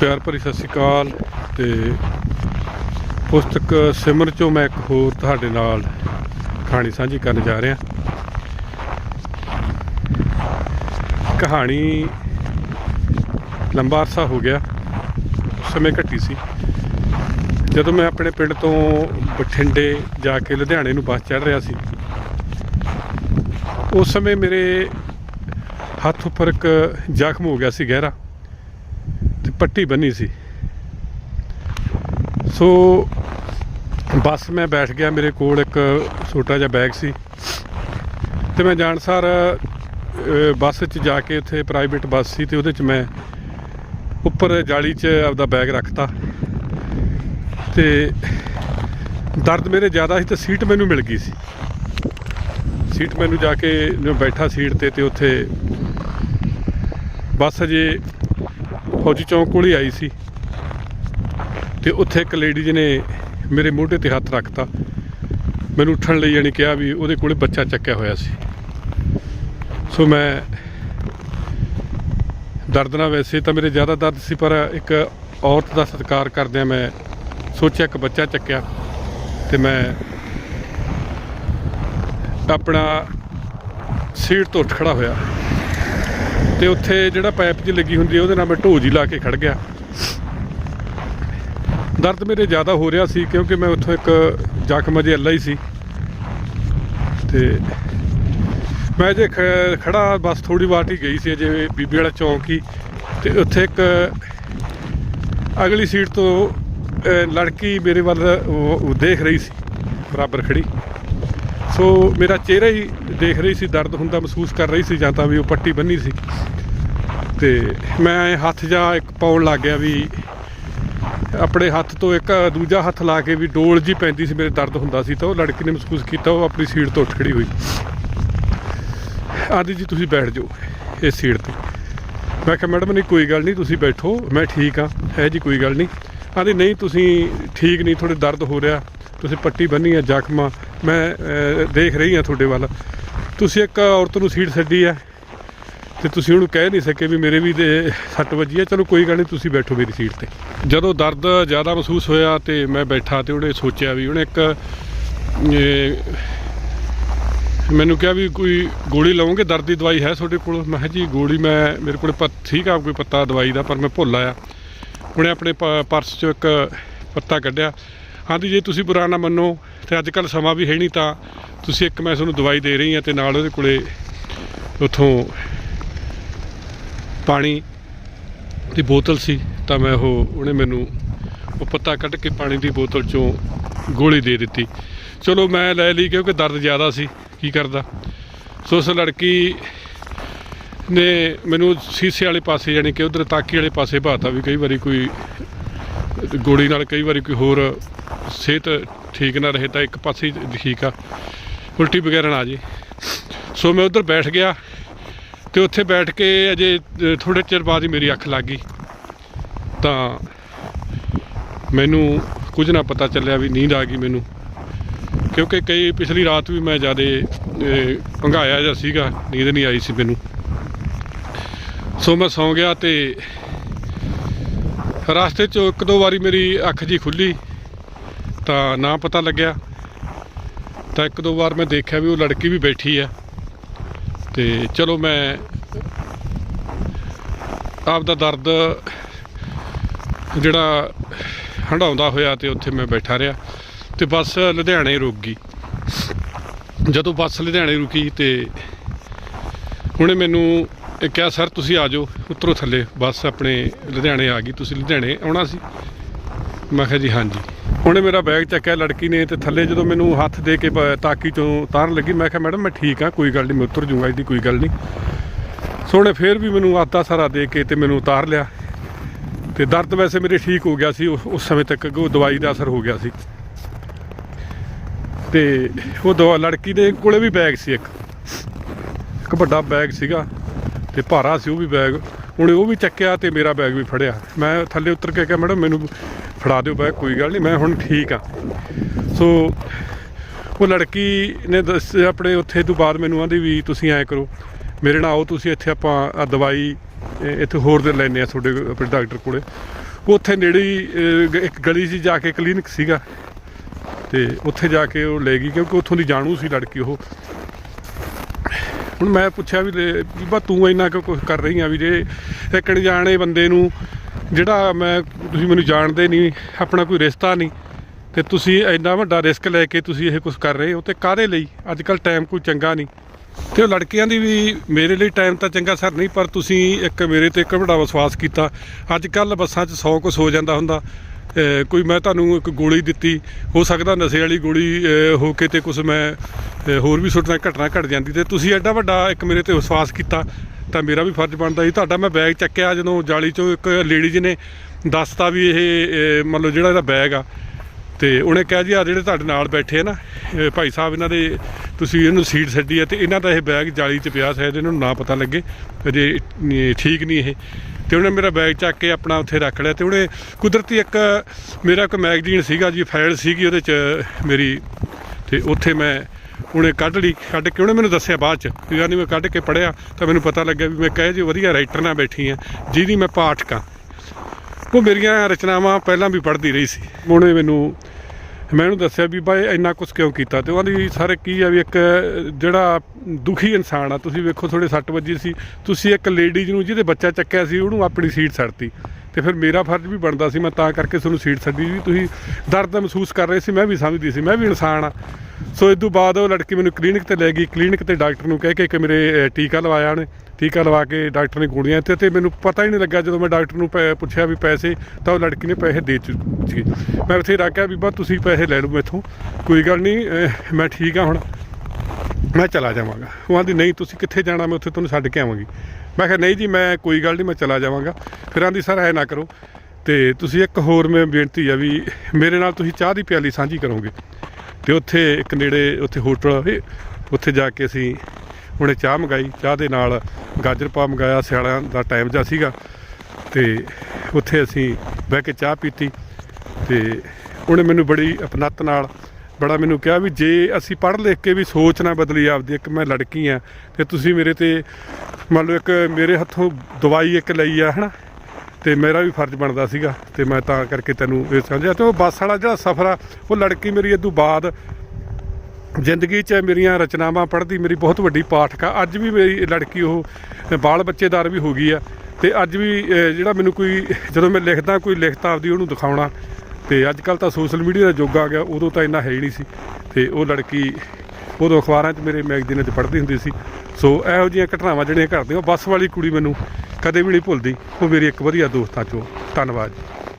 ਪਿਆਰ ਭਰੀ ਸਤਿ ਸ਼੍ਰੀ ਅਕਾਲ ਤੇ ਪੁਸਤਕ ਸਿਮਰ ਚੋਂ ਮੈਂ ਇੱਕ ਹੋਰ ਤੁਹਾਡੇ ਨਾਲ ਕਹਾਣੀ ਸਾਂਝੀ ਕਰਨ ਜਾ ਰਿਹਾ। ਕਹਾਣੀ ਲੰਬਾ ਅਰਸਾ ਹੋ ਗਿਆ ਸਮੇਂ ਘੱਟੀ ਸੀ। ਜਦੋਂ ਮੈਂ ਆਪਣੇ ਪਿੰਡ ਤੋਂ ਬਠਿੰਡੇ ਜਾ ਕੇ ਲੁਧਿਆਣੇ ਨੂੰ ਬੱਸ ਚੜ੍ਹ ਰਿਹਾ ਸੀ, ਉਸ ਸਮੇਂ ਮੇਰੇ ਹੱਥ ਉੱਪਰ ਇੱਕ ਜ਼ਖਮ ਹੋ ਗਿਆ ਸੀ ਗਹਿਰਾ। ਪੱਟੀ ਬੰਨੀ ਸੀ। ਸੋ ਬੱਸ ਮੈਂ ਬੈਠ ਗਿਆ ਮੇਰੇ ਕੋਲ ਇੱਕ ਛੋਟਾ ਜਿਹਾ ਬੈਗ ਸੀ ਤੇ ਮੈਂ ਜਾਣਸਾਰ ਅ, ਬੱਸ 'ਚ ਜਾ ਕੇ ਉੱਥੇ ਪ੍ਰਾਈਵੇਟ ਬੱਸ ਸੀ ਤੇ ਉਹਦੇ 'ਚ ਮੈਂ ਉੱਪਰ ਜਾਲੀ 'ਚ ਆਪਦਾ ਬੈਗ ਰੱਖਤਾ ਤੇ ਦਰਦ ਮੇਰੇ ਜ਼ਿਆਦਾ ਸੀ ਤੇ ਸੀਟ ਮੈਨੂੰ ਮਿਲ ਗਈ ਸੀ। ਸੀਟ ਮੈਨੂੰ ਜਾ ਕੇ ਜੋ ਬੈਠਾ ਸੀਟ ਤੇ ਤੇ ਉੱਥੇ ਬੱਸ ਅਜੇ ਫੌਜੀ ਚੌਂਕ ਕੋਲ ਹੀ ਆਈ ਸੀ। ਤੇ ਉੱਥੇ ਇੱਕ ਲੇਡੀ ਜੀ ਨੇ ਮੇਰੇ ਮੋਢੇ ਤੇ ਹੱਥ ਰੱਖਤਾ। ਮੈਨੂੰ ਉੱਠਣ ਲਈ ਯਾਨੀ ਕਿਹਾ ਵੀ ਉਹਦੇ ਕੋਲੇ ਬੱਚਾ ਚੱਕਿਆ ਹੋਇਆ ਸੀ। ਸੋ ਮੈਂ ਦਰਦ ਨਾਲ ਵੈਸੇ ਤਾਂ ਮੇਰੇ ਜ਼ਿਆਦਾ ਦਰਦ ਸੀ, ਪਰ ਇੱਕ ਔਰਤ ਦਾ ਸਤਿਕਾਰ ਕਰਦਿਆਂ ਮੈਂ ਸੋਚਿਆ ਇੱਕ ਬੱਚਾ ਚੱਕਿਆ ਤੇ ਮੈਂ ਆਪਣਾ ਸੀਟ ਤੋਂ ਉੱਠ ਖੜਾ ਹੋਇਆ। ਤੇ ਉੱਥੇ ਜਿਹੜਾ ਪਾਈਪ ਜੀ ਲੱਗੀ ਹੁੰਦੀ ਉਹਦੇ ਨਾਲ ਮੈਂ ਢੋਜ ਹੀ ਲਾ ਕੇ ਖੜ ਗਿਆ। ਦਰਦ ਮੇਰੇ ਜ਼ਿਆਦਾ ਹੋ ਰਿਹਾ ਸੀ ਕਿਉਂਕਿ ਮੈਂ ਉੱਥੋਂ ਇੱਕ ਜ਼ਖਮ ਅਜੇ ਅੱਲਾ ਹੀ ਸੀ। ਤੇ ਮੈਂ ਜੇ ਖ- ਖੜਾ ਬਸ ਥੋੜੀ ਵਾਟ ਹੀ ਗਈ ਸੀ ਅਜੇ ਬੀਬੀ ਵਾਲਾ ਚੌਂਕ ਹੀ। ਤੇ ਉੱਥੇ ਇੱਕ ਅਗਲੀ ਸੀਟ ਤੋਂ ਲੜਕੀ ਮੇਰੇ ਵੱਲ ਦੇਖ ਰਹੀ ਸੀ। ਬਰਾਬਰ ਖੜੀ ਸੋ ਮੇਰਾ ਚਿਹਰਾ ਹੀ ਦੇਖ ਰਹੀ ਸੀ, ਦਰਦ ਹੁੰਦਾ ਮਹਿਸੂਸ ਕਰ ਰਹੀ ਸੀ ਜਾਂ ਤਾਂ ਵੀ ਉਹ ਪੱਟੀ ਬੰਨੀ ਸੀ। ਤੇ ਮੈਂ ਹੱਥ ਜਾਂ ਇੱਕ ਪਾਉਣ ਲੱਗ ਗਿਆ ਵੀ ਆਪਣੇ ਹੱਥ ਤੋਂ ਇੱਕ ਦੂਜਾ ਹੱਥ ਲਾ ਕੇ ਵੀ ਡੋਲ ਜੀ ਪੈਂਦੀ ਸੀ, ਮੇਰੇ ਦਰਦ ਹੁੰਦਾ ਸੀ ਤਾਂ ਉਹ ਲੜਕੀ ਨੇ ਮਹਿਸੂਸ ਕੀਤਾ, ਉਹ ਆਪਣੀ ਸੀਟ ਤੋਂ ਉੱਠ ਖੜੀ ਹੋਈ। ਆਦੀ ਜੀ, ਤੁਸੀਂ ਬੈਠ ਜਾਓ ਇਸ ਸੀਟ ਤੇ। ਮੈਂ ਕਿਹਾ, ਮੈਡਮ, ਨਹੀਂ, ਕੋਈ ਗੱਲ ਨਹੀਂ, ਤੁਸੀਂ ਬੈਠੋ, ਮੈਂ ਠੀਕ ਆ। ਹੈ ਜੀ, ਕੋਈ ਗੱਲ ਨਹੀਂ। ਆਦੀ, ਨਹੀਂ, ਤੁਸੀਂ ਠੀਕ ਨਹੀਂ ਥੋੜੇ ਦਰਦ ਹੋ ਰਿਹਾ। ਤੁਸੀਂ ਪੱਟੀ ਬੰਨੀ ਆ, ਜ਼ਖਮਾਂ, ਮੈਂ ਦੇਖ ਰਹੀ ਹਾਂ ਤੁਹਾਡੇ ਵੱਲ। ਤੁਸੀਂ ਇੱਕ ਔਰਤ ਨੂੰ ਸੀਟ ਛੱਡੀ ਹੈ ਤੇ ਤੁਸੀਂ ਉਹਨੂੰ ਕਹਿ ਨਹੀਂ ਸਕੇ ਵੀ ਮੇਰੇ ਵੀ ਦੇ ਸੱਟ ਵੱਜੀ ਆ। ਚਲੋ ਕੋਈ ਗੱਲ ਨਹੀਂ, ਤੁਸੀਂ ਬੈਠੋ ਮੇਰੀ ਸੀਟ ਤੇ। ਜਦੋਂ ਦਰਦ ਜ਼ਿਆਦਾ ਮਹਿਸੂਸ ਹੋਇਆ ਤੇ ਮੈਂ ਬੈਠਾ ਤੇ ਉਹਨੇ ਸੋਚਿਆ ਵੀ ਉਹਨੇ ਇੱਕ ਮੈਨੂੰ ਕਿਹਾ ਵੀ ਕੋਈ ਗੋਲੀ ਲਵੋਗੇ? ਦਰਦ ਦੀ ਦਵਾਈ ਹੈ ਤੁਹਾਡੇ ਕੋਲ? ਮੈਂ ਕਿਹਾ ਜੀ, ਗੋਲੀ ਮੈਂ, ਮੇਰੇ ਕੋਲ ਪ ਠੀਕ ਆ, ਕੋਈ ਪੱਤਾ ਦਵਾਈ ਦਾ, ਪਰ ਮੈਂ ਭੁੱਲ ਆਇਆ। ਉਹਨੇ ਆਪਣੇ ਪ- ਪਰਸ 'ਚੋਂ ਇੱਕ ਪੱਤਾ ਕੱਢਿਆ। ਹਾਂਜੀ, ਜੇ ਤੁਸੀਂ ਬੁਰਾ ਨਾ ਮੰਨੋ ਤੇ ਅੱਜ ਕੱਲ ਸਮਾਂ ਵੀ ਹੈ ਨਹੀਂ ਤਾਂ ਤੁਸੀਂ ਇੱਕ ਮੈਂ ਤੁਹਾਨੂੰ ਦਵਾਈ ਦੇ ਰਹੀ ਹਾਂ ਤੇ ਨਾਲ ਉਹਦੇ ਕੋਲੇ ਉਥੋਂ ਪਾਣੀ ਦੀ ਬੋਤਲ ਸੀ ਤਾਂ ਮੈਂ ਉਹ, ਉਹਨੇ ਮੈਨੂੰ ਉਹ ਪੱਤਾ ਕੱਢ ਕੇ ਪਾਣੀ ਦੀ ਬੋਤਲ ਚੋਂ ਗੋਲੀ ਦੇ ਦਿੱਤੀ। ਚਲੋ ਮੈਂ ਲੈ ਲਈ ਕਿਉਂਕਿ ਦਰਦ ਜ਼ਿਆਦਾ ਸੀ, ਕੀ ਕਰਦਾ? ਸੋ ਉਸ ਲੜਕੀ ਨੇ ਮੈਨੂੰ ਸੀਸੇ ਵਾਲੇ ਪਾਸੇ ਯਾਨੀ ਕਿ ਉਧਰ ਤਾਕੀ ਵਾਲੇ ਪਾਸੇ ਬਾਤਾ ਵੀ ਕਈ ਵਾਰੀ ਕੋਈ ਗੋਲੀ ਨਾਲ ਕਈ ਵਾਰੀ ਕੋਈ ਹੋਰ ਸਿਹਤ ਠੀਕ ਨਾ ਰਹੇ ਤਾਂ ਇੱਕ ਪਾਸੇ ਠੀਕ ਆ। ਉਲਟੀ ਵਗੈਰਾ ਨਾ ਆ ਜੇ। ਸੋ ਮੈਂ ਉਧਰ ਬੈਠ ਗਿਆ ਤੇ ਉੱਥੇ ਬੈਠ ਕੇ ਅਜੇ ਥੋੜੇ ਚਿਰ ਬਾਅਦ ਹੀ ਮੇਰੀ ਅੱਖ ਲੱਗ ਗਈ। ਤਾਂ ਮੈਨੂੰ ਕੁਝ ਨਾ ਪਤਾ ਚੱਲਿਆ ਵੀ ਨੀਂਦ ਆ ਗਈ ਮੈਨੂੰ। ਕਿਉਂਕਿ ਕਈ ਪਿਛਲੀ ਰਾਤ ਵੀ ਮੈਂ ਜਿਆਦੇ ਭੰਗਾਇਆ ਜਿਹਾ ਸੀਗਾ, ਨੀਂਦ ਨਹੀਂ ਆਈ ਸੀ ਮੈਨੂੰ। ਸੋ ਮੈਂ ਸੌਂ ਗਿਆ ਤੇ ਰਸਤੇ 'ਚ ਇੱਕ ਦੋ ਵਾਰੀ ਮੇਰੀ ਅੱਖ ਜੀ ਖੁੱਲੀ ਤਾਂ ਨਾ ਪਤਾ ਲੱਗਿਆ। ਤਾਂ ਇੱਕ ਦੋ ਵਾਰ ਮੈਂ ਦੇਖਿਆ ਵੀ ਉਹ ਲੜਕੀ ਵੀ ਬੈਠੀ ਆ। ਤੇ ਚਲੋ ਮੈਂ ਆਪ ਦਾ ਦਰਦ ਜਿਹੜਾ ਹੰਡਾਉਂਦਾ ਹੋਇਆ ਤੇ ਉੱਥੇ ਮੈਂ ਬੈਠਾ ਰਿਹਾ ਤੇ ਬੱਸ ਲੁਧਿਆਣੇ ਰੁਕ ਗਈ। ਜਦੋਂ ਬੱਸ ਲੁਧਿਆਣੇ ਰੁਕੀ ਤੇ ਉਹਨੇ ਮੈਨੂੰ ਇਹ ਕਿਹਾ, ਸਰ, ਤੁਸੀਂ ਆ ਜਾਓ, ਉਤਰੋ ਥੱਲੇ, ਬੱਸ ਆਪਣੇ ਲੁਧਿਆਣੇ ਆ ਗਈ, ਤੁਸੀਂ ਲੁਧਿਆਣੇ ਆਉਣਾ ਸੀ? ਮੈਂ ਕਿਹਾ, ਜੀ, ਹਾਂਜੀ। ਉਹਨੇ ਮੇਰਾ ਬੈਗ ਚੱਕਿਆ, ਲੜਕੀ ਨੇ ਤੇ ਥੱਲੇ ਜਦੋਂ ਮੈਨੂੰ ਹੱਥ ਦੇ ਕੇ ਤਾਕੀ 'ਚੋਂ ਉਤਾਰਨ ਲੱਗੀ, ਮੈਂ ਕਿਹਾ, ਮੈਡਮ, ਮੈਂ ਠੀਕ ਆ ਕੋਈ ਗੱਲ ਨਹੀਂ, ਮੈਂ ਉਤਰ ਜੂੰਗਾ, ਇਹਦੀ ਕੋਈ ਗੱਲ ਨਹੀਂ। ਸੋਹਣੇ ਉਹਨੇ ਫੇਰ ਵੀ ਮੈਨੂੰ ਆਤਾ ਸਾਰਾ ਦੇ ਕੇ ਤੇ ਮੈਨੂੰ ਉਤਾਰ ਲਿਆ। ਤੇ ਦਰਦ ਵੈਸੇ ਮੇਰੇ ਠੀਕ ਹੋ ਗਿਆ ਸੀ ਉਸ ਸਮੇਂ ਤੱਕ ਉਹ ਦਵਾਈ ਦਾ ਅਸਰ ਹੋ ਗਿਆ ਸੀ। ਤੇ ਉਹ ਦਵਾ, ਲੜਕੀ ਦੇ ਕੋਲੇ ਵੀ ਬੈਗ ਸੀ ਇੱਕ। ਇੱਕ ਵੱਡਾ ਬੈਗ ਸੀਗਾ ਤੇ ਭਾਰਾ ਸੀ, ਉਹ ਵੀ ਬੈਗ ਉਹਨੇ ਉਹ ਵੀ ਚੱਕਿਆ ਤੇ ਮੇਰਾ ਬੈਗ ਵੀ ਫੜਿਆ। ਮੈਂ ਥੱਲੇ ਉਤਰ ਕੇ ਕਿਹਾ, ਮੈਡਮ, ਮੈਨੂੰ ਫੜਾ ਦਿਓ ਬੈਗ ਕੋਈ ਗੱਲ ਨਹੀਂ ਮੈਂ ਹੁਣ ਠੀਕ ਆ। ਸੋ ਉਹ ਲੜਕੀ ਨੇ ਦੱਸ ਆਪਣੇ ਉੱਥੇ ਤੋਂ ਬਾਅਦ ਮੈਨੂੰ ਆਂਦੀ ਵੀ ਤੁਸੀਂ ਐਂ ਕਰੋ, ਮੇਰੇ ਨਾਲ ਆਓ, ਤੁਸੀਂ ਇੱਥੇ ਆਪਾਂ ਦਵਾਈ ਇੱਥੇ ਹੋਰ ਦੇ ਲੈਣੇ ਆ ਤੁਹਾਡੇ ਆਪਣੇ ਡਾਕਟਰ ਕੋਲੇ। ਉੱਥੇ ਨੇੜੇ ਹੀ ਇੱਕ ਗਲੀ 'ਚ ਜਾ ਕੇ ਕਲੀਨਿਕ ਸੀਗਾ। ਤੇ ਉੱਥੇ ਜਾ ਕੇ ਉਹ ਲੈ ਗਈ, ਕਿਉਂਕਿ ਉੱਥੋਂ ਦੀ ਜਾਣੂ ਸੀ ਲੜਕੀ ਉਹ। ਹੁਣ ਮੈਂ ਪੁੱਛਿਆ ਵੀ ਲੈ- ਬੀਬਾ ਤੂੰ ਇੰਨਾ ਕੁ ਕੁਝ ਕਰ ਰਹੀ ਆ ਵੀ ਜੇ ਇੱਕ ਅਣਜਾਣੇ ਬੰਦੇ ਨੂੰ, ਜਿਹੜਾ ਮੈਂ, ਤੁਸੀਂ ਮੈਨੂੰ ਜਾਣਦੇ ਨਹੀਂ, ਆਪਣਾ ਕੋਈ ਰਿਸ਼ਤਾ ਨਹੀਂ, ਤੇ ਤੁਸੀਂ ਇੰਨਾ ਵੱਡਾ ਰਿਸਕ ਲੈ ਕੇ ਤੁਸੀਂ ਇਹ ਕੁਝ ਕਰ ਰਹੇ ਹੋ ਤੇ ਕਾਹਦੇ ਲਈ? ਅੱਜ ਕੱਲ ਟਾਈਮ ਕੋਈ ਚੰਗਾ ਨਹੀਂ। ਤੇ ਉਹ ਲੜਕੀਆਂ ਦੀ ਵੀ ਮੇਰੇ ਲਈ ਟਾਈਮ ਤਾਂ ਚੰਗਾ ਸਰ ਨਹੀਂ, ਪਰ ਤੁਸੀਂ ਇੱਕ ਮੇਰੇ ਤੇ ਇੱਕ ਵੱਡਾ ਵਿਸ਼ਵਾਸ ਕੀਤਾ। ਅੱਜ ਕੱਲ ਬੱਸਾਂ 'ਚ 100 ਕੁਛ ਹੋ ਜਾਂਦਾ ਹੁੰਦਾ। ਕੋਈ ਮੈਂ ਤੁਹਾਨੂੰ ਇੱਕ ਗੋਲੀ ਦਿੱਤੀ, ਹੋ ਸਕਦਾ ਨਸ਼ੇ ਵਾਲੀ ਗੋਲੀ ਹੋ ਕੇ ਤੇ ਕੁਛ ਮੈਂ ਹੋਰ ਵੀ ਸੁੱਟਣਾ, ਘਟਨਾ ਘਟ ਜਾਂਦੀ ਤੇ ਤੁਸੀਂ ਐਡਾ ਵੱਡਾ ਇੱਕ ਮੇਰੇ ਤੇ ਵਿਸ਼ਵਾਸ ਕੀਤਾ, ਤਾਂ ਮੇਰਾ ਵੀ ਫਰਜ਼ ਬਣਦਾ ਸੀ। ਤੁਹਾਡਾ ਮੈਂ ਬੈਗ ਚੱਕਿਆ ਜਦੋਂ ਜਾਲੀ ਚੋਂ ਇੱਕ ਲੇਡੀਜ਼ ਨੇ ਦੱਸਤਾ ਵੀ ਇਹ ਅਹ ਮੰਨ ਲਓ ਜਿਹੜਾ ਇਹਦਾ ਬੈਗ ਆ। ਤੇ ਉਹਨੇ ਕਿਹਾ ਜੀ ਆ ਜਿਹੜੇ ਤੁਹਾਡੇ ਨਾਲ ਬੈਠੇ ਆ ਨਾ ਭਾਈ ਸਾਹਿਬ, ਇਹਨਾਂ ਦੇ ਤੁਸੀਂ ਇਹਨੂੰ ਸੀਟ ਛੱਡੀ ਹੈ ਤੇ ਇਹਨਾਂ ਦਾ ਇਹ ਬੈਗ ਜਾਲੀ 'ਚ ਪਿਆ, ਸ਼ਾਇਦ ਇਹਨਾਂ ਨੂੰ ਨਾ ਪਤਾ ਲੱਗੇ, ਅਜੇ ਠੀਕ ਨਹੀਂ ਇਹ। ਤੇ ਉਹਨੇ ਮੇਰਾ ਬੈਗ ਚੱਕ ਕੇ ਆਪਣਾ ਉੱਥੇ ਰੱਖ ਲਿਆ ਤੇ ਉਹਨੇ ਕੁਦਰਤੀ ਇੱਕ ਮੇਰਾ ਇੱਕ ਮੈਗਜ਼ੀਨ ਸੀਗਾ ਜੀ ਫਾਈਲ ਸੀਗੀ ਉਹਦੇ 'ਚ ਮੇਰੀ ਤੇ ਉੱਥੇ ਮੈਂ ਉਹਨੇ ਕੱਢ ਲਈ, ਕੱਢ ਕੇ ਉਹਨੇ ਮੈਨੂੰ ਦੱਸਿਆ ਬਾਅਦ ਚ ਕਿ ਨਹੀਂ ਮੈਂ ਕੱਢ ਕੇ ਪੜਿਆ ਤਾਂ ਮੈਨੂੰ ਪਤਾ ਲੱਗਿਆ ਵੀ ਮੈਂ ਕਹੇ ਜੀ ਵਧੀਆ ਰਾਈਟਰ ਨਾਲ ਬੈਠੀ ਆ ਜਿਹਦੀ ਮੈਂ ਪਾਠਕ ਆ ਉਹ ਮੇਰੀਆਂ ਰਚਨਾਵਾਂ ਪਹਿਲਾਂ ਵੀ ਪੜ੍ਹਦੀ ਰਹੀ ਸੀ ਉਹਨੇ ਮੈਨੂੰ ਮੈਂ ਉਹਨੂੰ ਦੱਸਿਆ ਵੀ ਬਾਈ ਇੰਨਾ ਕੁਝ ਕਿਉਂ ਕੀਤਾ? ਤੇ ਉਹਦੀ ਸਾਰੇ ਕੀ ਆ ਵੀ ਇੱਕ ਜਿਹੜਾ ਦੁਖੀ ਇਨਸਾਨ ਆ, ਤੁਸੀਂ ਵੇਖੋ ਥੋੜੇ ਸੱਟ ਵੱਜੀ ਸੀ। ਤੁਸੀਂ ਇੱਕ ਲੇਡੀਜ਼ ਨੂੰ ਜਿਹਦੇ ਬੱਚਾ ਚੱਕਿਆ ਸੀ, ਉਹਨੂੰ ਆਪਣੀ ਸੀਟ ਛੱਡਤੀ ਤੇ ਫਿਰ ਮੇਰਾ ਫਰਜ਼ ਵੀ ਬਣਦਾ ਸੀ, ਮੈਂ ਤਾਂ ਕਰਕੇ ਤੁਹਾਨੂੰ ਸੀਟ ਛੱਡੀ ਵੀ ਤੁਸੀਂ ਦਰਦ ਮਹਿਸੂਸ ਕਰ ਰਹੇ ਸੀ, ਮੈਂ ਵੀ ਸਮਝਦੀ ਸੀ, ਮੈਂ ਵੀ ਇਨਸਾਨ ਆ। ਸੋ ਇਸ ਤੋਂ ਬਾਅਦ ਉਹ ਲੜਕੀ ਮੈਨੂੰ ਕਲੀਨਿਕ ਤੇ ਲੈ ਗਈ, ਕਲੀਨਿਕ ਤੇ ਡਾਕਟਰ ਨੂੰ ਕਹਿ ਕੇ ਕਿ ਮੇਰੇ ਟੀਕਾ ਲਵਾਇਆ ਉਹਨੇ। ਟੀਕਾ ਲਵਾ ਕੇ ਡਾਕਟਰ ਨੇ ਗੋਲੀਆਂ ਦਿੱਤੀਆਂ ਤੇ ਮੈਨੂੰ ਪਤਾ ਹੀ ਨਹੀਂ ਲੱਗਾ ਜਦੋਂ ਮੈਂ ਡਾਕਟਰ ਨੂੰ ਪੈ- ਪੁੱਛਿਆ ਵੀ ਪੈਸੇ, ਤਾਂ ਉਹ ਲੜਕੀ ਨੇ ਪੈਸੇ ਦੇ ਚੁੱਕੀ ਮੈਂ ਉੱਥੇ ਰੱਖਿਆ ਵੀ ਬਾ ਤੁਸੀਂ ਪੈਸੇ ਲੈ ਲਓ ਮੈਥੋਂ, ਕੋਈ ਗੱਲ ਨਹੀਂ ਮੈਂ ਠੀਕ ਆ ਹੁਣ, ਮੈਂ ਚਲਾ ਜਾਵਾਂਗਾ। ਉਹ ਆਂਦੀ, ਨਹੀਂ, ਤੁਸੀਂ ਕਿੱਥੇ ਜਾਣਾ, ਮੈਂ ਉੱਥੇ ਤੁਹਾਨੂੰ ਛੱਡ ਕੇ ਆਵਾਂਗੀ। ਮੈਂ ਕਿਹਾ, ਨਹੀਂ ਜੀ, ਮੈਂ ਕੋਈ ਗੱਲ ਨਹੀਂ, ਮੈਂ ਚਲਾ ਜਾਵਾਂਗਾ। ਫਿਰ ਆਂਦੀ ਸਰ, ਐ ਨਾ ਕਰੋ। ਤੇ ਤੁਸੀਂ ਇੱਕ ਹੋਰ ਮੈਂ ਬੇਨਤੀ ਆ ਵੀ ਮੇਰੇ ਨਾਲ ਤੁਸੀਂ ਚਾਹ ਦੀ ਪਿਆਲੀ ਸਾਂਝੀ ਕਰੋਗੇ। ਤੇ ਉੱਥੇ ਇੱਕ ਨੇੜੇ ਉੱਥੇ ਹੋਟਲ ਉੱਥੇ ਜਾ ਕੇ ਅਸੀਂ ਉਹਨੇ ਚਾਹ ਮੰਗਾਈ। ਚਾਹ ਦੇ ਨਾਲ ਗਾਜਰ ਪਾ ਮੰਗਾਇਆ, ਸਿਆਲਾਂ ਦਾ ਟਾਈਮ ਜਾ ਸੀਗਾ। ਤੇ ਉੱਥੇ ਅਸੀਂ ਬਹਿ ਕੇ ਚਾਹ ਪੀਤੀ। ਤੇ ਉਹਨੇ ਮੈਨੂੰ ਬੜੀ ਅਪਨੱਤ ਨਾਲ ਬੜਾ ਮੈਨੂੰ ਕਿਹਾ ਵੀ ਜੇ ਅਸੀਂ ਪੜ੍ਹ ਲਿਖ ਕੇ ਵੀ ਸੋਚ ਨਾ ਬਦਲੀ ਆਪਦੀ, ਇੱਕ ਮੈਂ ਲੜਕੀ ਆ ਤੇ ਤੁਸੀਂ ਮੇਰੇ ਤੇ ਮੰਨ ਲਓ ਇੱਕ ਮੇਰੇ ਹੱਥੋਂ ਦਵਾਈ ਇੱਕ ਲਈ ਆ, ਹਨਾ? ਤੇ ਮੇਰਾ ਵੀ ਫਰਜ਼ ਬਣਦਾ ਸੀਗਾ, ਤੇ ਮੈਂ ਤਾਂ ਕਰਕੇ ਤੈਨੂੰ ਇਹ ਸਮਝਿਆ। ਤੇ ਉਹ ਬੱਸ ਵਾਲਾ ਜਿਹੜਾ ਸਫ਼ਰ ਆ, ਉਹ ਲੜਕੀ ਮੇਰੀ ਇਹ ਤੋਂ ਬਾਅਦ ਜ਼ਿੰਦਗੀ 'ਚ ਮੇਰੀਆਂ ਰਚਨਾਵਾਂ ਪੜ੍ਹਦੀ, ਮੇਰੀ ਬਹੁਤ ਵੱਡੀ ਪਾਠਕ ਆ। ਅੱਜ ਵੀ ਮੇਰੀ ਲੜਕੀ ਉਹ ਬਾਲ ਬੱਚੇਦਾਰ ਵੀ ਹੋ ਗਈ ਆ। ਤੇ ਅੱਜ ਵੀ ਜਿਹੜਾ ਮੈਨੂੰ ਕੋਈ, ਜਦੋਂ ਮੈਂ ਲਿਖਦਾ, ਕੋਈ ਲਿਖਤਾ ਆਪਦੀ ਉਹਨੂੰ ਦਿਖਾਉਣਾ ਤੇ ਅੱਜ ਕੱਲ ਤਾਂ ਸੋਸ਼ਲ ਮੀਡੀਆ ਦਾ ਯੁੱਗ ਆ ਗਿਆ, ਉਦੋਂ ਤਾਂ ਇੰਨਾ ਹੈ ਹੀ ਨਹੀਂ ਸੀ। ਤੇ ਉਹ ਲੜਕੀ ਉਦੋਂ ਅਖਬਾਰਾਂ 'ਚ ਮੇਰੇ ਮੈਗਜ਼ੀਨਾਂ 'ਚ ਪੜ੍ਹਦੀ ਹੁੰਦੀ ਸੀ। ਸੋ ਇਹੋ ਜਿਹੀਆਂ ਘਟਨਾਵਾਂ ਜਿਹੜੀਆਂ ਘਟਦੀਆਂ, ਉਹ ਬੱਸ ਵਾਲੀ ਕੁੜੀ ਮੈਨੂੰ ਕਦੇ ਵੀ ਨਹੀਂ ਭੁੱਲਦੀ। ਉਹ ਮੇਰੀ ਇੱਕ ਵਧੀਆ ਦੋਸਤਾਂ 'ਚੋਂ ਧੰਨਵਾਦ ਜੀ।